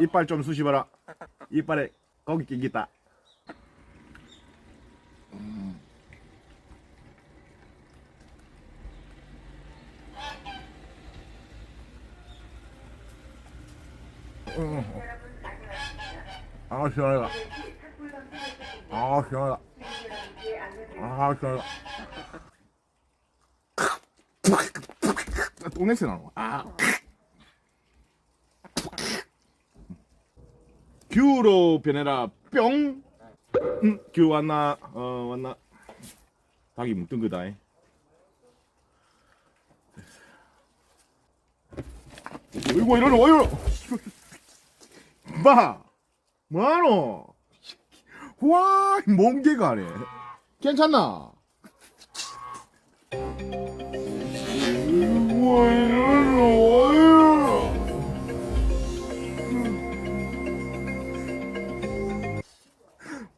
이빨 좀 쑤시봐라. 이빨에 거기 끼겠다. 아 시원하다. 아 시원하다. 아 시원하다. 똥 냄새 나는 거. 아. 큐로 변해라 뿅. 음, 큐 왔나? 어 왔나? 닭이 거다. 이. 이거 이러노 이러노. 마 뭐하노? 와 멍게가 래 괜찮나? 와 이러노.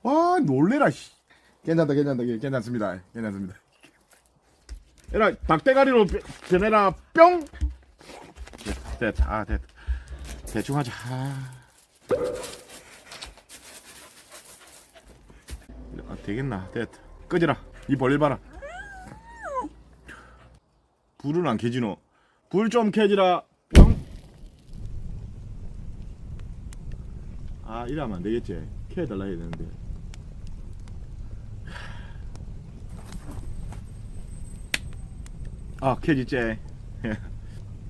와 놀래라 씨. 괜찮다 괜찮다 괜- 괜찮습니다. 괜찮습니다. 에라 닭대가리로 변- 변해라 뿅! 됐다 됐다 아, 됐다 대충 하자. 아. 아, 되겠나? 됐다 끄지라. 이 벌릴 봐라. 불은 안 켜지노. 불 좀 켜지라. 뿅아 이러면 안 되겠지. 켜달라 해야 되는데 아 켜지지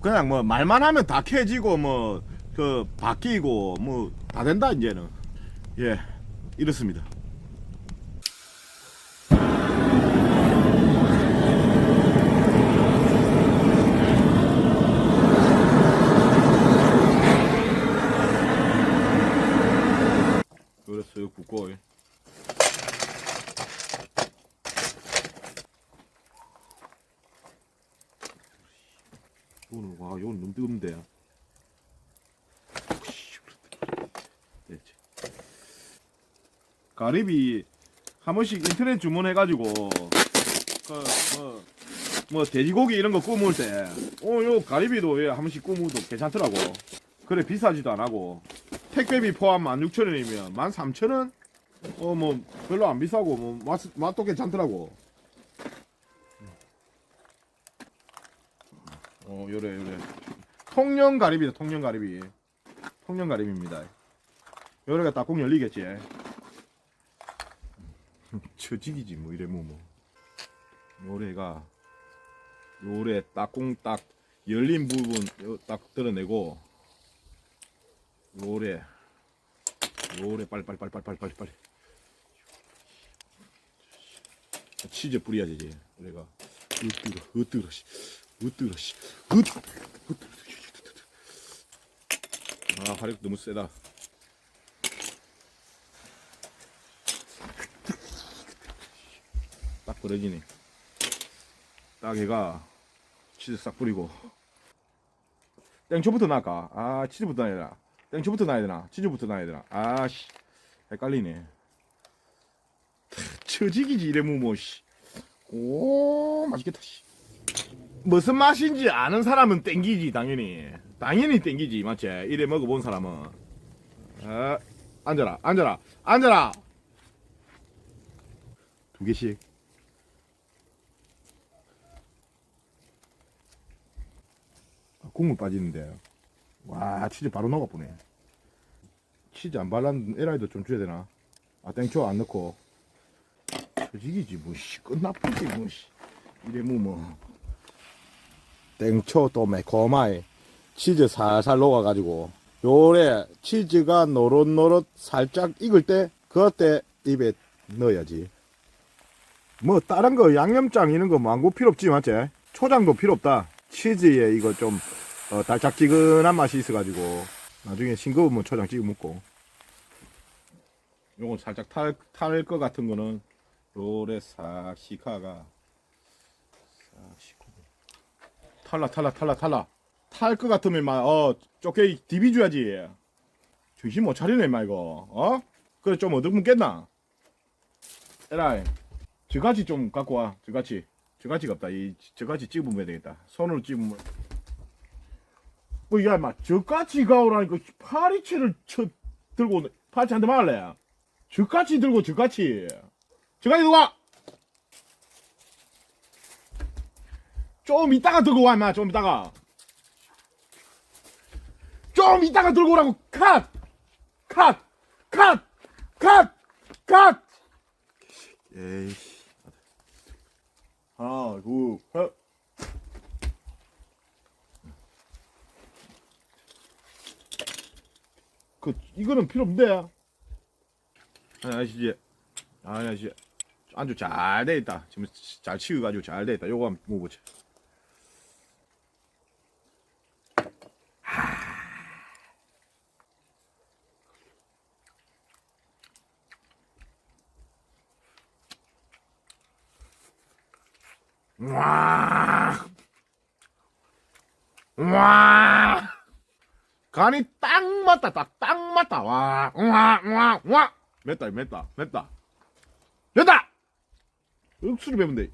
그냥 뭐 말만 하면 다 켜지고 뭐 그 바뀌고 뭐 다 된다 이제는. 예 이렇습니다 그랬어요 굽고 이거는 와 이건 너무 뜨겁는데 됐지. 가리비 한 번씩 인터넷 주문해가지고 그뭐 뭐 돼지고기 이런 거 구울 때 어 요 가리비도 예, 한 번씩 구워도 괜찮더라고. 그래 비싸지도 안 하고. 택배비 포함 16,000원이면 13,000원? 어 뭐 별로 안 비싸고 뭐 맛, 맛도 괜찮더라고 어 요래 요래. 통영 가리비다 통영 가리비. 통영 가리비입니다. 요래가 딱꼭 열리겠지. 처지기지 뭐 이래 뭐 뭐. 요래가 요래 딱공 딱 열린 부분 요딱 드러내고 요래 요래 빨리 빨리 빨리 빨리 빨리 빨리. 빨리 치즈 뿌려야지 이제. 우리가. 으뜨러 씨 으뜨러 씨 으뜨러 으뜨러 아 화력 너무 세다. 딱 버려지네. 딱 얘가 치즈 싹 뿌리고. 땡초부터 나까? 아 치즈부터 나야 되나? 땡초부터 나야 되나? 치즈부터 나야 되나? 아씨. 헷갈리네. 처지기지 이래 뭐뭐 씨오 맛있겠다 씨 무슨 맛인지 아는 사람은 땡기지 당연히. 당연히 땡기지 맞지? 이래 먹어본 사람은. 아 앉아라 앉아라 앉아라. 두 개씩. 아, 국물 빠지는데. 와 치즈 바로 녹아 보네. 치즈 안 발랐는 에라이도 좀 줘야 되나? 아 땡초 안 넣고. 저지기지 뭐씨 끝나쁘지 뭐씨. 이래 뭐뭐 땡초 또 매콤하게 치즈 살살 녹아가지고 요래 치즈가 노릇노릇 살짝 익을 때 그때 입에 넣어야지. 뭐 다른 거 양념장 이런 거 망고 필요 없지 맞지? 초장도 필요 없다. 치즈에 이거 좀 어, 달짝지근한 맛이 있어가지고 나중에 싱거우면 초장 찍어 먹고. 요건 살짝 탈탈것 같은 거는 요래 싹 시카가. 싹 시고 탈라 탈라 탈라 탈라 탈것 같으면 막어 쪼개 디비 줘야지. 정신 못 차리네 마 이거. 어? 그래 좀 어둡겠나? 에라이. 저같이 좀 갖고 와 저같이. 저같이가 없다. 이 저같이 찝으면 되겠다. 손으로 찝으면. 그, 야, 마, 저같이 가오라니까 파리채를 쳐, 들고. 파리채 한 대 맞을래? 저같이 들고, 저같이. 저같이 들고 좀 이따가 들고 와, 임마, 좀 이따가. 좀 이따가 들고 오라고, 컷! 컷! 컷! 컷! 컷! 에이씨. 하나, 둘, 셋. 그 이거는 필요 없는데. 아니 아시지? 아니 아시지? 안주 잘 돼 있다. 지금 잘 치워가지고 잘 돼 있다. 요거 한번 먹어보자. 와, 와, 간이 딱 맞다, 딱, 딱 맞다. 와, 와, 와, 와. 맵다, 맵다, 맵다. 맵다! 억수로 매면 돼.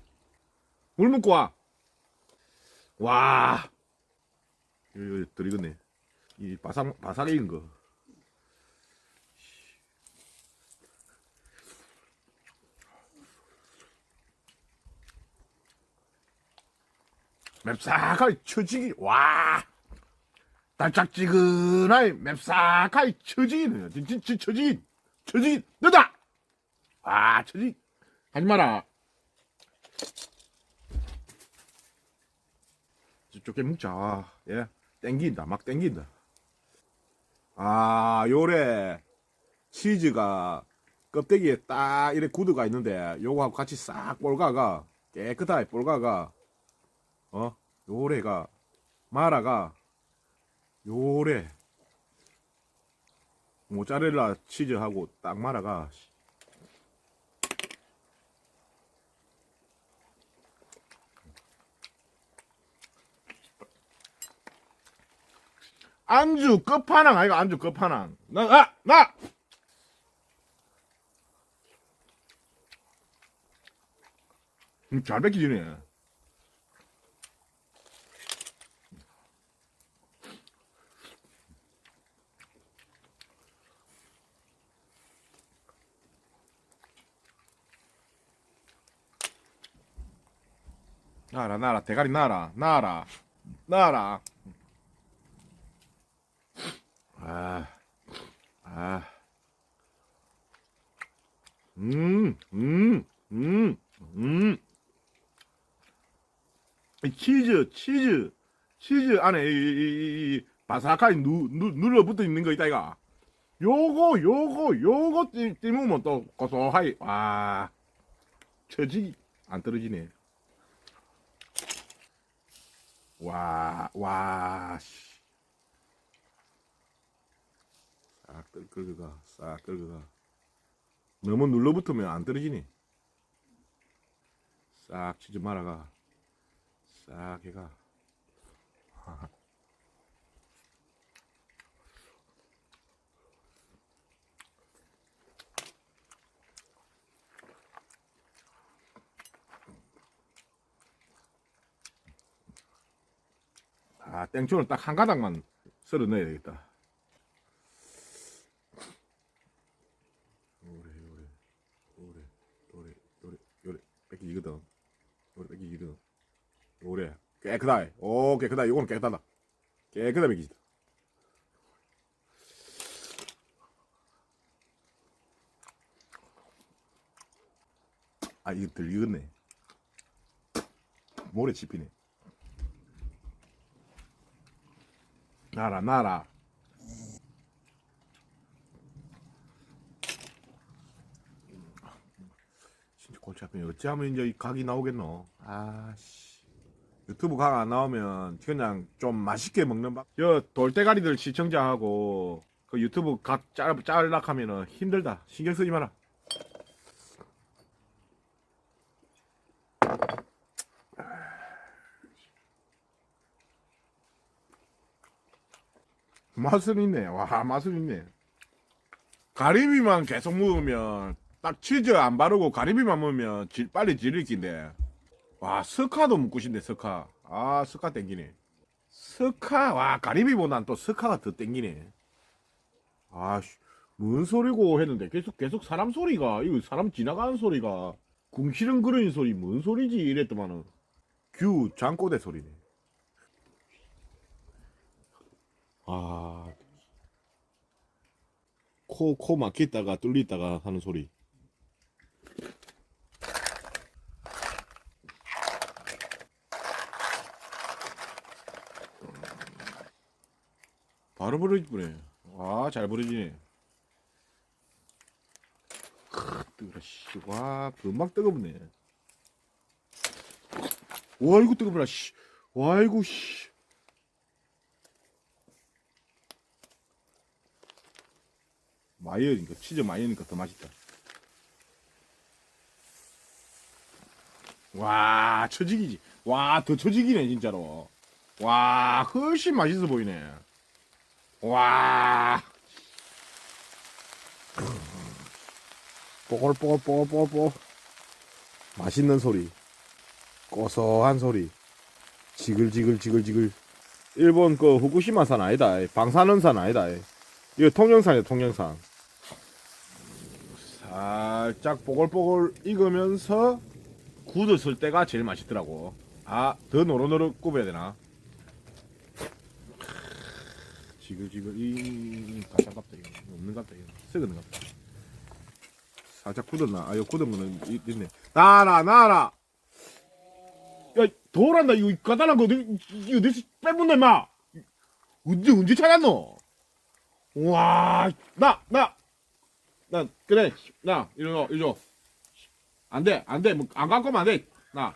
물 먹고 와. 와. 이거, 이거 들이겠네. 이 바삭, 바삭 익은 거. 맵싹하게 처지기, 와. 달짝지근하게 맵싹하게 처지기네. 진짜 처지기, 처지기, 너다! 아, 처지, 하지 마라. 저쪽에 묵자. 아, 예. 땡긴다. 막 땡긴다. 아, 요래 치즈가 껍데기에 딱 이렇게 구드가 있는데 요거하고 같이 싹 볼가가 깨끗하게 볼가가 어? 요래가 마라가 요래 모짜렐라 치즈하고 딱 마라가 안주 끝판왕 아이가 안주 끝판왕 나나 나! 음, 잘 뺏기지네 나라 나라 대가리 나라 나라 나라 아, 아, 음, 음, 음, 음. 이 치즈, 치즈, 치즈 안에 이, 이, 이, 이 바삭하게 누, 누, 눌러붙어 있는 거 있다, 이가. 요거, 요거, 요거 띠- 띠무면 또 고소하이, 와, 처지, 안 떨어지네. 와, 와, 씨. 싹 끌- 끌고가 싹 끌고가. 너무 눌러붙으면 안 떨어지니? 싹 치즈 말아가. 싹 해가 아 땡초는 딱 한 가닥만 썰어 넣어야 되겠다. 요래 요래 요래 요래 요래 요래. 뺏기거든. 요래 뺏기거든. 요래. 깨끗하 오 깨끗하다 요거는 깨끗하다. 깨끗하게 뺏기다. 아 이거 들리겠네. 모래 씹히네 나라 나라 진짜 골치 아프네. 어찌하면 이제 이 각이 나오겠노? 아씨. 유튜브 각 안 나오면 그냥 좀 맛있게 먹는 밥. 저 돌대가리들 시청자하고 그 유튜브 각 짤, 짤락 하면은 힘들다. 신경 쓰지 마라. 맛은 있네. 와, 맛은 있네. 가리비만 계속 먹으면 딱 치즈 안 바르고 가리비만 먹으면 질, 빨리 질릴 긴데 와 스카도 먹고 싶네 스카 아 스카 땡기네 스카 와 가리비보단 또 스카가 더 땡기네. 아씨 뭔 소리고 했는데 계속 계속 사람 소리가 이거 사람 지나가는 소리가 궁시렁거리는 소리 뭔 소리지 이랬더만은 규 장꼬대 소리네. 아. 코, 코 막혔다가 뚫리다가 하는 소리. 바로 부러지네. 와, 잘 부러지네. 크, 뜨거라, 씨. 와, 금방 뜨겁네. 와, 이거 뜨겁라, 씨. 와, 이거, 씨. 마요니까, 치즈 마요니까 더 맛있다. 와, 처지기지. 와, 더 처지기네, 진짜로. 와, 훨씬 맛있어 보이네. 와. 뽀글뽀글뽀글뽀글 맛있는 소리. 고소한 소리. 지글지글지글지글. 일본 그 후쿠시마산 아니다. 방사능산 아니다. 이거 통영산이야, 통영산. 살짝 뽀글뽀글 익으면서 굳었을 때가 제일 맛있더라고. 아, 더 노릇노릇 굽어야 되나? 지글지글 이 가장 같다 이거 없는 것 같다 이거 썩은 것 같다 살짝 굳었나? 아 이거 굳은 거는 이- 있네. 나라 나라! 야 도란다. 이거 가다란 거 너- 이거 내 빼문다 임마? 언제 언제 찾았노? 와나 나 나 그래. 나 이거 이거. 안돼 안돼. 뭐안 갖고 오면 안돼 나.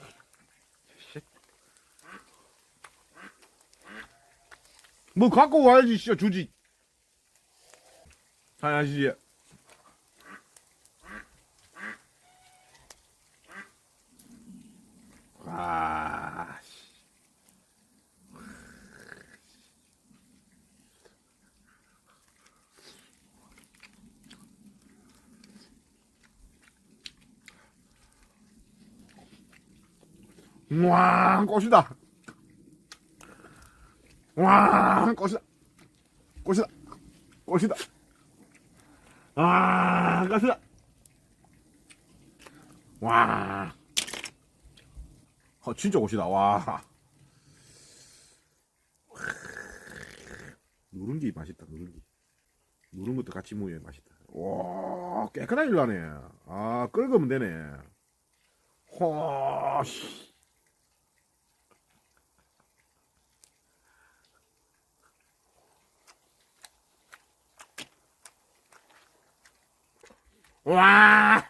뭐 갖고 와야지 씨야 주지. 하시지. 아 와 꽃이다. 와 꽃이다. 꽃이다. 꽃이다. 아 꽃이다. 와 어, 진짜 꽃이다. 와. 누룽지 맛있다 누룽지. 누른 것도 같이 모여 맛있다. 와 깨끗하게 일나네. 아 끓으면 되네. 허씨 와!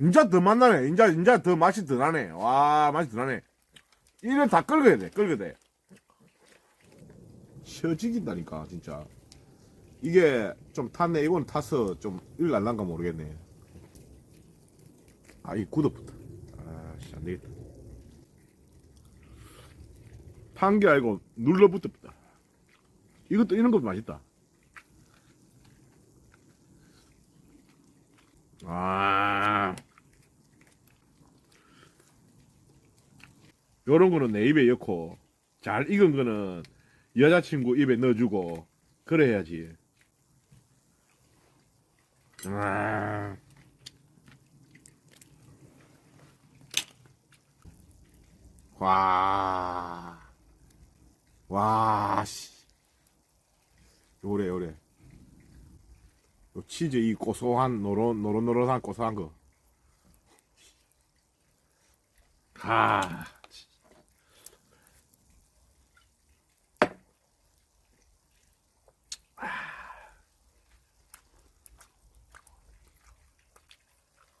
인자 더 맛나네. 인자, 인자 더 맛이 더 나네. 와, 맛이 더 나네. 이걸 다 끓여야 돼, 끓여야 돼. 쉬어지긴다니까, 진짜. 이게 좀 탔네. 이건 타서 좀 일 날란가 모르겠네. 아, 이 굳어붙다. 아, 씨, 안 되겠다. 탄게 아니고 눌러붙었다. 이것도, 이런 것도 맛있다. 아. 요런 거는 내 입에 넣고, 잘 익은 거는 여자친구 입에 넣어주고, 그래야지. 아. 와. 와, 씨. 요래, 요래. 요 치즈 이 고소한 노릇 노릇노릇한 고소한 거. 아.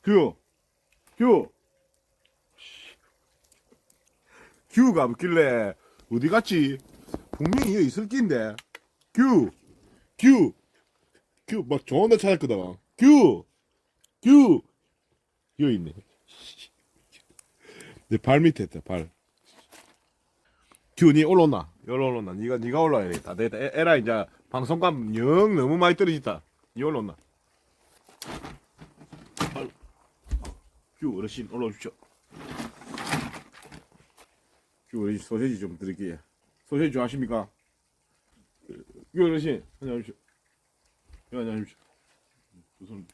규, 규, 규가 없길래 어디 갔지? 분명히 여기 있을 낀데. 규, 규. 규, 막 좋은 데 찾았거든. 규! 규! 여기 있네. 내 발 밑에 있다, 발. 규, 니 올라온나? 여기 올라온나? 니가, 니가 올라와야겠다. 내가 에, 에라, 이제, 방송감 영 너무 많이 떨어졌다. 니 올라온나? 규, 어르신, 올라오십시오. 규. 우리 소세지 좀 드릴게요. 소세지 좋아하십니까? 유 어르신, 안녕하십시오. 예, 안녕하십시오. 우선.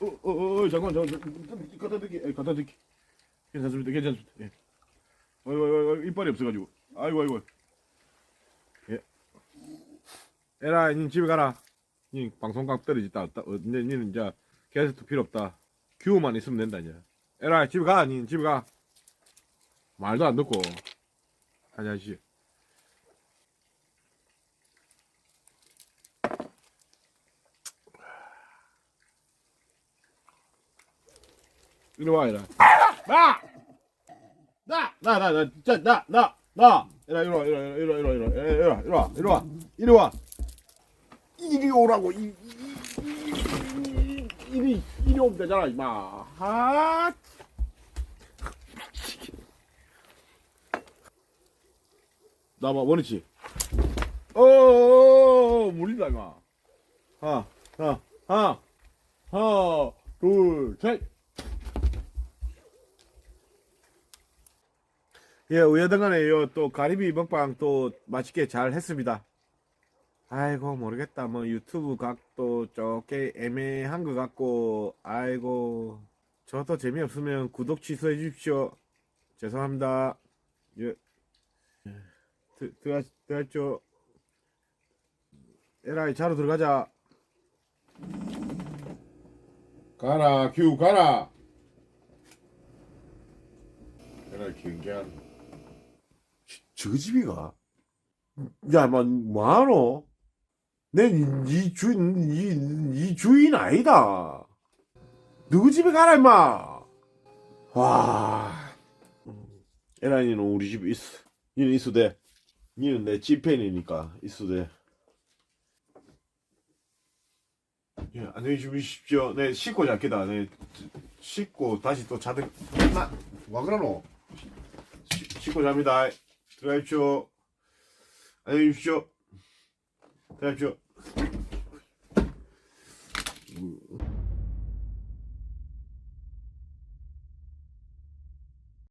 어, 어, 어, 어, 잠깐만, 잠깐만. 갖다 드릴게, 예, 갖다 드릴게. 괜찮습니다, 괜찮습니다. 예. 아이고, 아이고, 이빨이 없어가지고. 아이고, 아이고. 예. 에라, 니 집에 가라. 니 방송각 떨어졌다. 없다. 어, 니, 니는 이제 게스트 필요 없다. 규만 있으면 된다, 이제. 에라, 집에 가, 니 집에 가. 말도 안 듣고. 안녕하 이리 와, 와. 나! 나! 나, 나, 나, 진짜, 나, 나, 나! 이리 와, 이리 와, 이리 와, 이리 와, 이리 와, 이리 와, 이리 와, 이리 와, 이리 오라고, 이, 이, 이, 이, 이리, 이리 오면 되잖아, 임마. 아, 나봐, 원위치. 어어어어, 물린다, 임마. 하나, 하나, 하나, 하나, 둘, 셋. 예, 우여등간에 요또 가리비 먹방 또 맛있게 잘 했습니다. 아이고 모르겠다. 뭐 유튜브 각도 조금 애매한 것 같고 아이고 저도 재미없으면 구독 취소해 주십시오. 죄송합니다. 예. 드, 들어가, 들어갔죠. 에라이 자로 들어가자. 가라 규 가라. 에라이 경계한. 저 집이가? 야, 뭐, 뭐하노? 내 이 주인, 이, 이 주인 아니다. 누구 집에 가라, 임마! 와. 에라니는 우리 집에 있어. 니는 있어도 돼. 니는 내 찐팬이니까 있어도 돼. 예, 안녕히 주무십시오. 네, 씻고 잘게다. 네, 씻고 다시 또 자들, 나, 와 그러노? 씻- 씻고 잡니다. Traicio. Aiuto. Traicio.